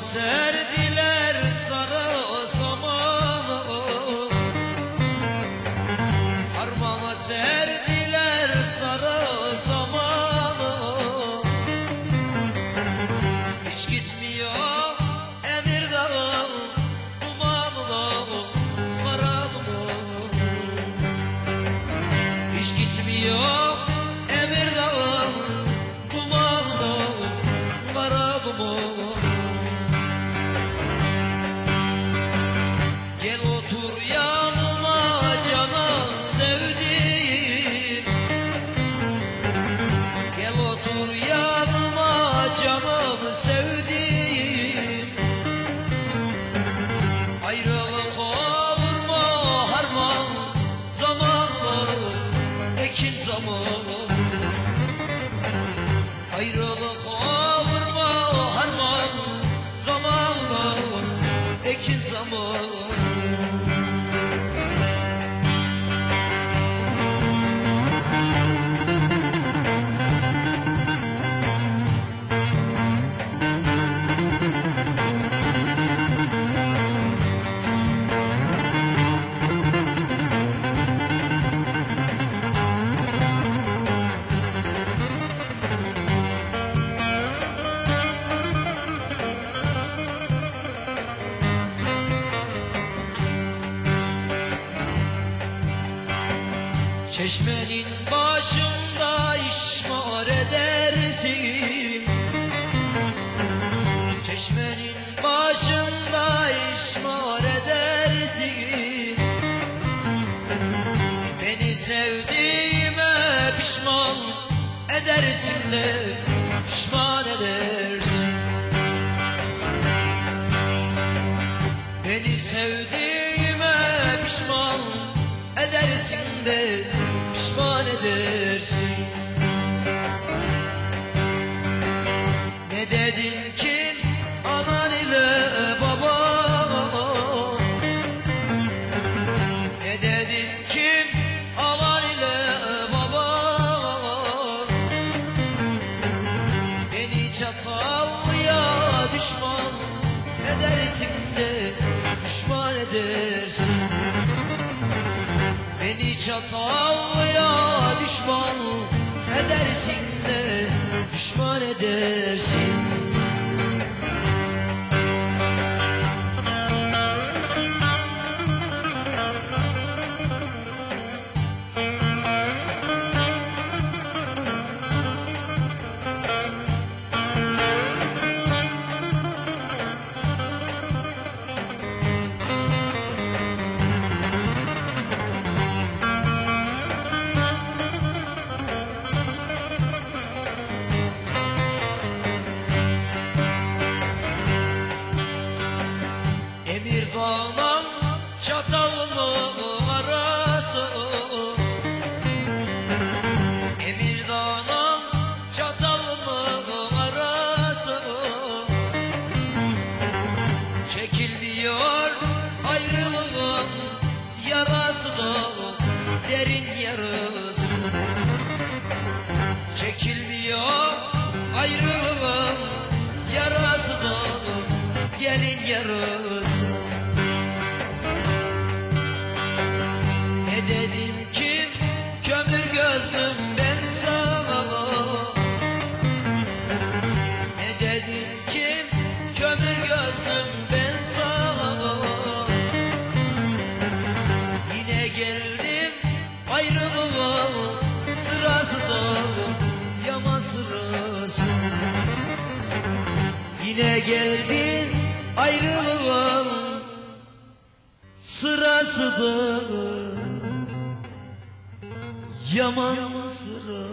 Serdiler sarı samanı Harmana serdiler sarı samanı Hiç gitmiyor emir dağı Dumanlı kara duman. Hiç gitmiyor otur yanıma canım sevdiğim. Ayrılık olur mu harman? Zamanı ekin zamanı Ayrılık olur mu harman? Zamanı ekin zamanı Çeşmenin başında işmar edersin. Çeşmenin başında işmar edersin. Beni sevdiğime pişman edersin de pişman edersin Ne dedin ki anan baba? Ne dedin ki anan baba? Beni çatallıya düşman edersin de düşman edersin. Beni çatallıya düşman edersin de düşman edersin Bağlam çatalımın arası. Emir dağlam çatalımın arası. Çekilmiyor ayrılığın yarası derin yarası. Çekilmiyor ayrılığın yarası gelin yarası yama sırası. Yine geldin ayrılığın sırasıdır Yaman sıra